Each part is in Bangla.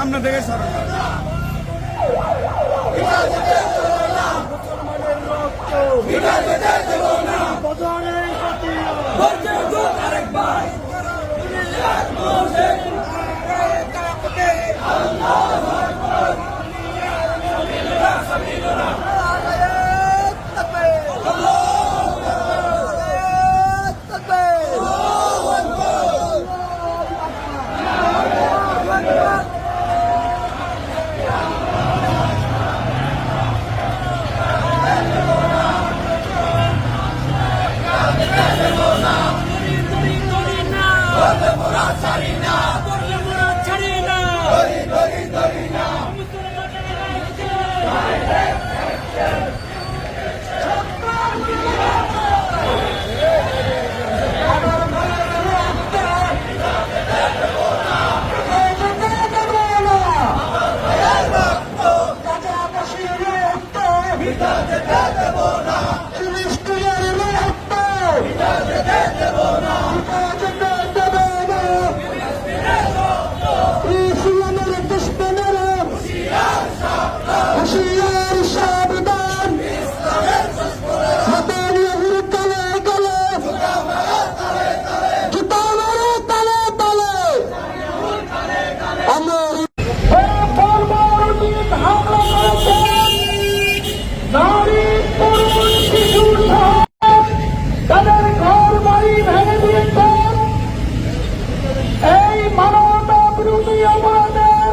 সামনে থেকে সরকার মুসলমানের রক্ত। Nazareth. মানবতা বিরোধী অপরাধের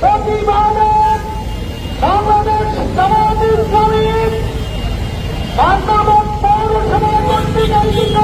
প্রতিবাদে বাংলাদেশ জামাত ইসলামীর বান্দাবন পৌরসভা কর্তৃক আয়োজিত